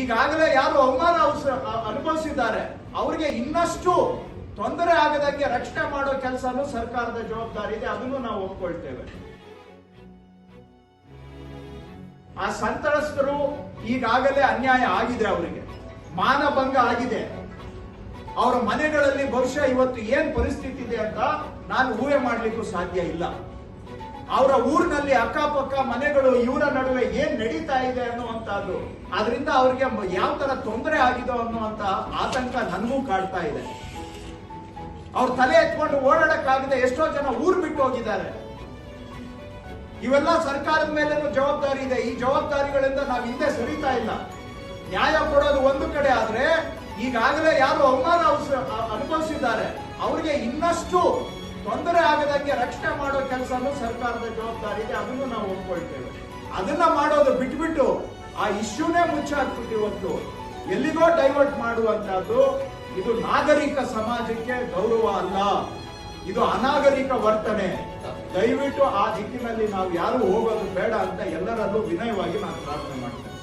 ಈಗಾಗಲೇ ಯಾರು ಅವಮಾನ ಅನುಭವಿಸಿದ್ದಾರೆ, ಅವರಿಗೆ ಇನ್ನಷ್ಟು ತೊಂದರೆ ಆಗದಂಗೆ ರಕ್ಷಣೆ ಮಾಡೋ ಕೆಲಸನೂ ಸರ್ಕಾರದ ಜವಾಬ್ದಾರಿ ಇದೆ, ಅದನ್ನು ನಾವು ಒಪ್ಕೊಳ್ತೇವೆ. ಆ ಸಂತ್ರಸ್ತರು ಈಗಾಗಲೇ ಅನ್ಯಾಯ ಆಗಿದೆ ಅವರಿಗೆ ಮಾನಭಂಗ ಆಗಿದೆ. ಅವರ ಮನೆಗಳಲ್ಲಿ ಬಹುಶಃ ಇವತ್ತು ಏನ್ ಪರಿಸ್ಥಿತಿ ಇದೆ ಅಂತ ನಾನು ಊಹೆ ಮಾಡ್ಲಿಕ್ಕೂ ಸಾಧ್ಯ ಇಲ್ಲ. ಅವರ ಊರಿನಲ್ಲಿ ಅಕ್ಕಪಕ್ಕ ಮನೆಗಳು, ಇವರ ನಡುವೆ ಏನ್ ನಡೀತಾ ಇದೆ ಅನ್ನುವಂತಹದ್ದು ಅದರಿಂದ ಅವ್ರಿಗೆ ಯಾವ ತರ ತೊಂದರೆ ಆಗಿದೋ ಅನ್ನುವಂತ ಆತಂಕ ನನಗೂ ಕಾಡ್ತಾ ಇದೆ. ಅವ್ರ ತಲೆ ಎತ್ಕೊಂಡು ಓಡಾಡಕ್ಕಾಗದೆ ಎಷ್ಟೋ ಜನ ಊರ್ ಬಿಟ್ಟು ಹೋಗಿದ್ದಾರೆ. ಇವೆಲ್ಲ ಸರ್ಕಾರದ ಮೇಲೇನು ಜವಾಬ್ದಾರಿ ಇದೆ. ಈ ಜವಾಬ್ದಾರಿಗಳಿಂದ ನಾವು ಹಿಂದೆ ಸರಿತಾ ಇಲ್ಲ. ನ್ಯಾಯ ಕೊಡೋದು ಒಂದು ಕಡೆ ಆದ್ರೆ ಈಗಾಗಲೇ ಯಾರು ಅವಮಾನ ಅನುಭವಿಸಿದ್ದಾರೆ. ಅವರಿಗೆ ಇನ್ನಷ್ಟು ತೊಂದರೆ ಆಗದಂಗೆ ರಕ್ಷಣೆ ಮಾಡೋ ಕೆಲಸನೂ ಸರ್ಕಾರದ ಜವಾಬ್ದಾರಿ ಇದೆ ಅದನ್ನು ನಾವು ಒಪ್ಕೊಳ್ತೇವೆ. ಅದನ್ನ ಮಾಡೋದು ಬಿಟ್ಬಿಟ್ಟು ಆ ಇಶ್ಯೂನೇ ಮುಚ್ಚಾಕ್ಬಿಟ್ಟು ಇವತ್ತು ಎಲ್ಲಿಗೋ ಡೈವರ್ಟ್ ಮಾಡುವಂತಹದ್ದು ಇದು ನಾಗರಿಕ ಸಮಾಜಕ್ಕೆ ಗೌರವ ಅಲ್ಲ. ಇದು ಅನಾಗರಿಕ ವರ್ತನೆ. ದಯವಿಟ್ಟು ಆ ದಿಕ್ಕಿನಲ್ಲಿ ನಾವು ಯಾರು ಹೋಗೋದು ಬೇಡ ಅಂತ ಎಲ್ಲರಲ್ಲೂ ವಿನಯವಾಗಿ ನಾನು ಪ್ರಾರ್ಥನೆ ಮಾಡ್ತೇನೆ.